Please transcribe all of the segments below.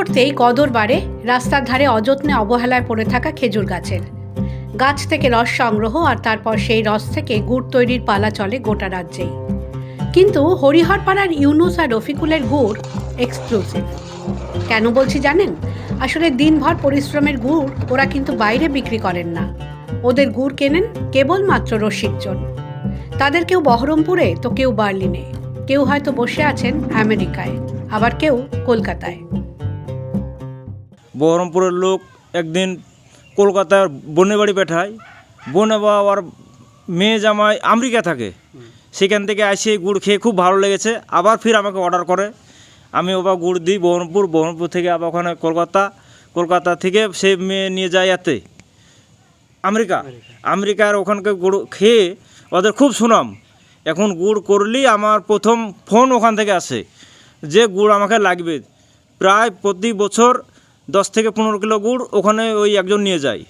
পড়তেই কদর বাড়ে রাস্তার ধারে অযত্নে অবহেলায় পড়ে থাকা খেজুর গাছের। গাছ থেকে রস সংগ্রহ আর তারপর সেই রস থেকে গুড় তৈরির পালা চলে গোটা রাজ্যেই। কিন্তু হরিহরপাড়ার ইউনুস আর রফিকুলের গুড় এক্সক্লুসিভ। কেন বলছি জানেন? আসলে দিনভর পরিশ্রমের গুড় ওরা কিন্তু বাইরে বিক্রি করেন না। ওদের গুড় কেনেন কেবলমাত্র রসিকজন। তাদের কেউ বহরমপুরে, তো কেউ বার্লিনে। কেউ হয়তো বসে আছেন আমেরিকায়, আবার কেউ কলকাতায়। বহরমপুরের লোক একদিন কলকাতার বোনের বাড়ি পাঠায় বোনে বা আবার মেয়ে জামাই আমেরিকা থাকে। সেখান থেকে আসে গুড় খেয়ে খুব ভালো লেগেছে। আবার ফির আমাকে অর্ডার করে। আমি ওবার গুড় দিই বহরমপুর বহরমপুর থেকে আবার ওখানে কলকাতা কলকাতা থেকে সে মেয়ে নিয়ে যায় এতে। আমেরিকা। আমেরিকার ওখানকার গুড় খেয়ে ওদের খুব সুনাম। এখন গুড় করলেই আমার প্রথম ফোন ওখান থেকে আসে যে গুড় আমাকে লাগবে। প্রায় প্রতি বছর দশ থেকে পনেরো কিলো গুড় ওখানে ওই একজন নিয়ে যায়।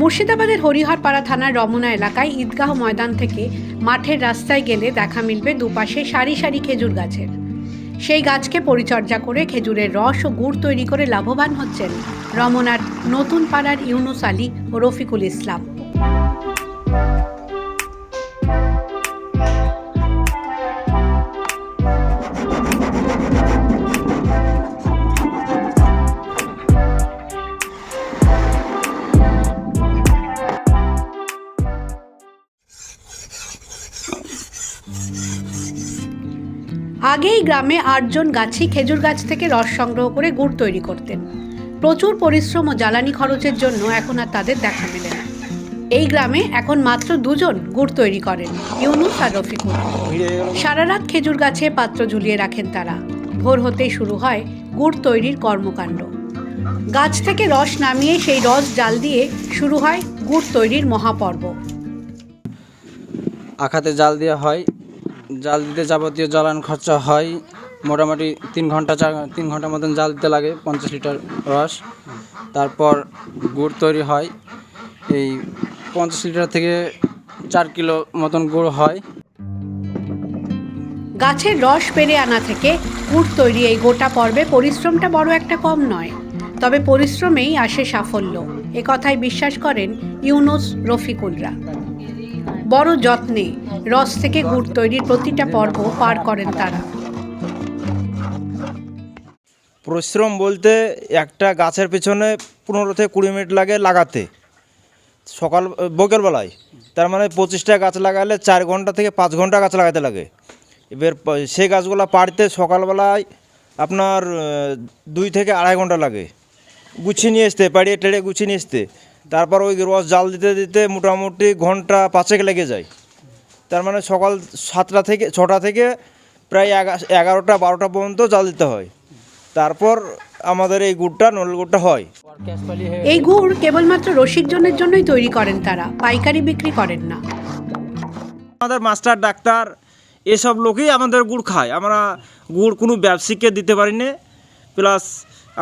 মুর্শিদাবাদের হরিহরপাড়া থানার রমনা এলাকায় ঈদগাহ ময়দান থেকে মাঠের রাস্তায় গেলে দেখা মিলবে দুপাশে সারি সারি খেজুর গাছের। সেই গাছকে পরিচর্যা করে খেজুরের রস ও গুড় তৈরি করে লাভবান হচ্ছেন রমনার নতুন পাড়ার ইউনুস আলী ও রফিকুল ইসলাম। আগেই গ্রামে আটজন গাছি খেজুর গাছ থেকে রস সংগ্রহ করে গুড় তৈরি করতেন। প্রচুর পরিশ্রম ও জ্বালানি খরচের জন্য এখন আর তাদের দেখা মেলে না। এই গ্রামে এখন মাত্র দুজন গুড় তৈরি করেন, ইউনুস আর রফিকুল। সারা রাত খেজুর গাছে পাত্র ঝুলিয়ে রাখেন তারা। ভোর হতেই শুরু হয় গুড় তৈরির কর্মকাণ্ড। গাছ থেকে রস নামিয়ে সেই রস জাল দিয়ে শুরু হয় গুড় তৈরির মহাপর্ব। আখাতে জাল দেওয়া হয়। জাল দিতে যাবতীয় জ্বালান খরচা হয়। মোটামুটি তিন ঘণ্টা চার তিন ঘণ্টার মতন জাল দিতে লাগে, পঞ্চাশ লিটার রস। তারপর গুড় তৈরি হয়। এই পঞ্চাশ লিটার থেকে চার কিলো মতন গুড় হয়। গাছের রস পেরে আনা থেকে গুড় তৈরি এই গোটা পর্বে পরিশ্রমটা বড় একটা কম নয়, তবে পরিশ্রমেই আসে সাফল্য। এ কথাই বিশ্বাস করেন ইউনুস রফিকুলরা। বড় যত্নে রস থেকে গুড় তৈরির প্রতিটা পর্ব পার করেন তারা। পরিশ্রম বলতে একটা গাছের পেছনে পনেরো থেকে কুড়ি মিনিট লাগে লাগাতে। সকাল বিকেলবেলায় তার মানে পঁচিশটা গাছ লাগালে চার ঘণ্টা থেকে পাঁচ ঘণ্টা গাছ লাগাতে লাগে। এবার সেই গাছগুলো পাড়তে সকালবেলায় আপনার দুই থেকে আড়াই ঘণ্টা লাগে। গুছিয়ে নিয়ে আসতে, পাড়িয়ে টেড়ে গুছিয়ে নিয়ে আসতে। তারপর ওই রস জাল দিতে দিতে মোটামুটি ঘণ্টা পাঁচেক লেগে যায়। তার মানে সকাল সাতটা থেকে, ছটা থেকে প্রায় এগারোটা, বারোটা পর্যন্ত জাল দিতে হয়। তারপর আমাদের এই গুড়টা নল গুড়টা হয়। এই গুড় কেবলমাত্র রসিকজনের জন্যই তৈরি করেন তারা পাইকারি বিক্রি করেন না। আমাদের মাস্টার ডাক্তার এসব লোকই আমাদের গুড় খায়। আমরা গুড় কোনো ব্যবসায়িককে দিতে পারি না। প্লাস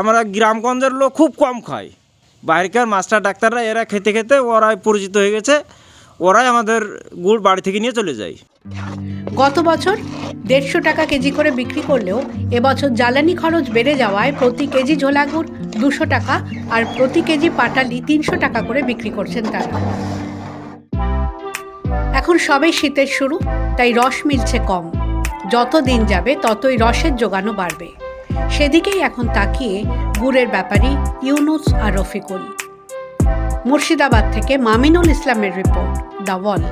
আমরা গ্রামগঞ্জের লোক খুব কম খায়। বাইরেকার মাস্টার ডাক্তাররা এরা খেতে খেতে ওরাই পরিচিত হয়ে গেছে। ওরাই আমাদের গুড় বাড়ি থেকে নিয়ে চলে যায়। গত বছর দেড়শো টাকা কেজি করে বিক্রি করলেও এবছর জ্বালানি খরচ বেড়ে যাওয়ায় প্রতি কেজি ঝোলা গুড় দুশো টাকা আর প্রতি কেজি পাটালি তিনশো টাকা করে বিক্রি করছেন তারা। এখন সবে শীতের শুরু, তাই রস মিলছে কম। যত দিন যাবে, ততই রসের যোগানও বাড়বে। সেদিকেই এখন তাকিয়ে গুড়ের ব্যাপারী ইউনুস আর রফিকুল। মুর্শিদাবাদ থেকে মামিনুল ইসলামের রিপোর্ট, দ্য ওয়াল।